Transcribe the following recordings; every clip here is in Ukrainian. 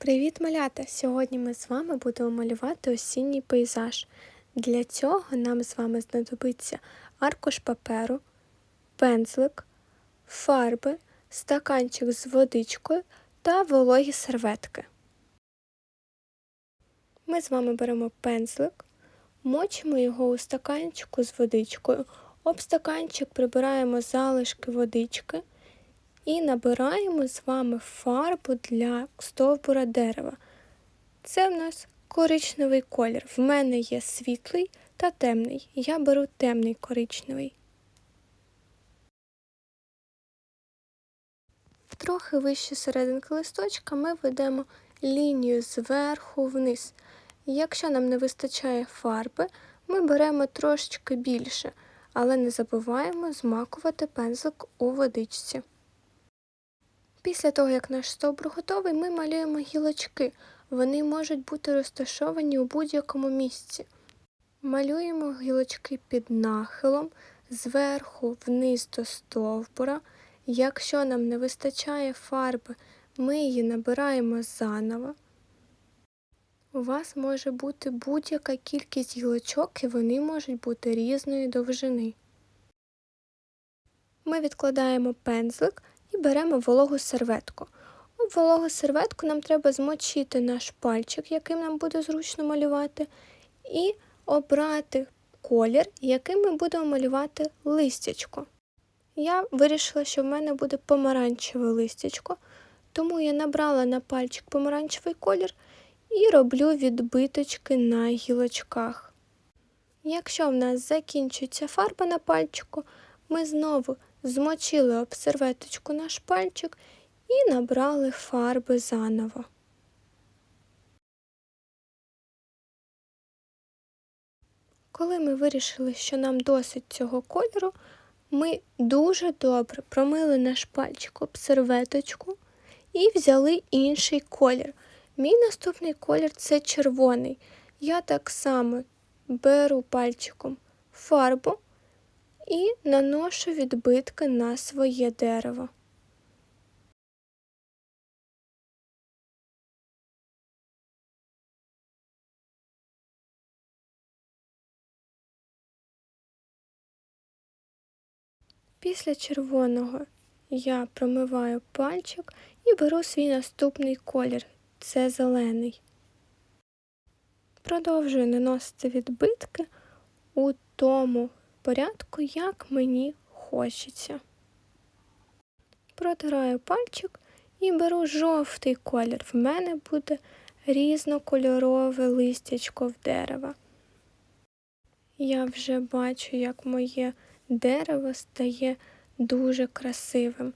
Привіт, малята! Сьогодні ми з вами будемо малювати осінній пейзаж. Для цього нам з вами знадобиться аркуш паперу, пензлик, фарби, стаканчик з водичкою та вологі серветки. Ми з вами беремо пензлик, мочимо його у стаканчику з водичкою, об стаканчик прибираємо залишки водички і набираємо з вами фарбу для стовбура дерева. Це в нас коричневий колір. В мене є світлий та темний. Я беру темний коричневий. Трохи вище серединки листочка ми ведемо лінію зверху вниз. Якщо нам не вистачає фарби, ми беремо трошечки більше, але не забуваємо змакувати пензлик у водичці. Після того, як наш стовбур готовий, ми малюємо гілочки. Вони можуть бути розташовані у будь-якому місці. Малюємо гілочки під нахилом, зверху вниз до стовбура. Якщо нам не вистачає фарби, ми її набираємо заново. У вас може бути будь-яка кількість гілочок і вони можуть бути різної довжини. Ми відкладаємо пензлик беремо вологу серветку. У вологу серветку нам треба змочити наш пальчик, яким нам буде зручно малювати, і обрати колір, яким ми будемо малювати листячко. Я вирішила, що в мене буде помаранчеве листячко, тому я набрала на пальчик помаранчевий колір і роблю відбиточки на гілочках. Якщо в нас закінчується фарба на пальчику, ми знову змочили об серветочку наш пальчик і набрали фарби заново. Коли ми вирішили, що нам досить цього кольору, ми дуже добре промили наш пальчик об серветочку і взяли інший колір. Мій наступний колір це червоний. Я так само беру пальчиком фарбу і наношу відбитки на своє дерево. Після червоного я промиваю пальчик і беру свій наступний колір це зелений. Продовжую наносити відбитки у тому порядку, як мені хочеться. Протираю пальчик і беру жовтий колір. В мене буде різнокольорове листячко в дерева. Я вже бачу, як моє дерево стає дуже красивим.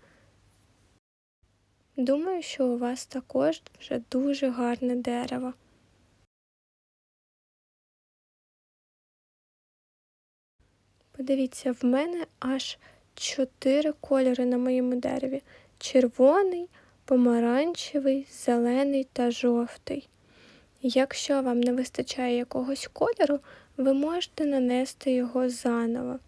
Думаю, що у вас також вже дуже гарне дерево. Подивіться, в мене аж чотири кольори на моєму дереві: червоний, помаранчевий, зелений та жовтий. Якщо вам не вистачає якогось кольору, ви можете нанести його заново.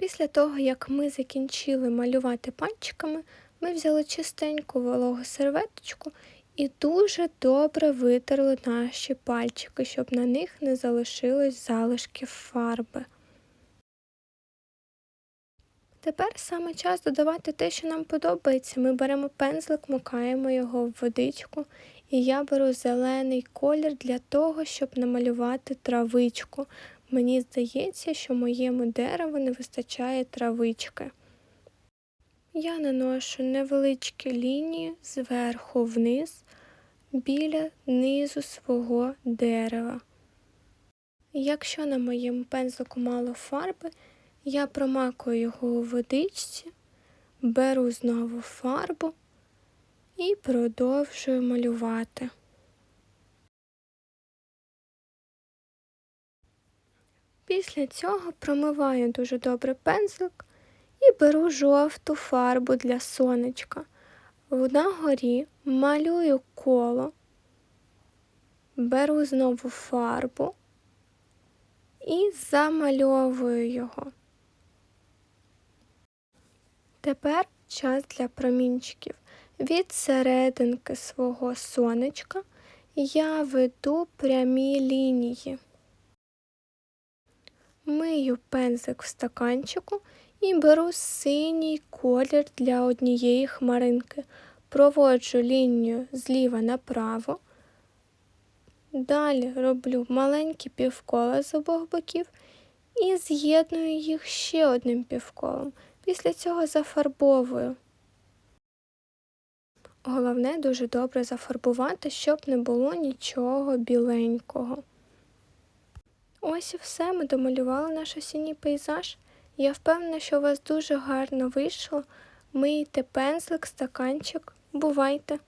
Після того, як ми закінчили малювати пальчиками, ми взяли чистеньку вологу серветочку і дуже добре витерли наші пальчики, щоб на них не залишилось залишки фарби. Тепер саме час додавати те, що нам подобається. Ми беремо пензлик, мукаємо його в водичку, і я беру зелений колір для того, щоб намалювати травичку. Мені здається, що моєму дереву не вистачає травички. Я наношу невеличкі лінії зверху вниз біля низу свого дерева. Якщо на моєму пензлику мало фарби, я промакую його у водичці, беру знову фарбу і продовжую малювати. Після цього промиваю дуже добре пензлик і беру жовту фарбу для сонечка. На горі малюю коло беру знову фарбу і замальовую його. Тепер час для промінчиків. Від серединки свого сонечка я веду прямі лінії. Мию пензик в стаканчику і беру синій колір для однієї хмаринки. Проводжу лінію зліва направо. Далі роблю маленькі півкола з обох боків і з'єдную їх ще одним півколом. Після цього зафарбовую. Головне дуже добре зафарбувати, щоб не було нічого біленького. Ось і все, ми домалювали наш осінній пейзаж. Я впевнена, що у вас дуже гарно вийшло. Мийте пензлик, стаканчик. Бувайте!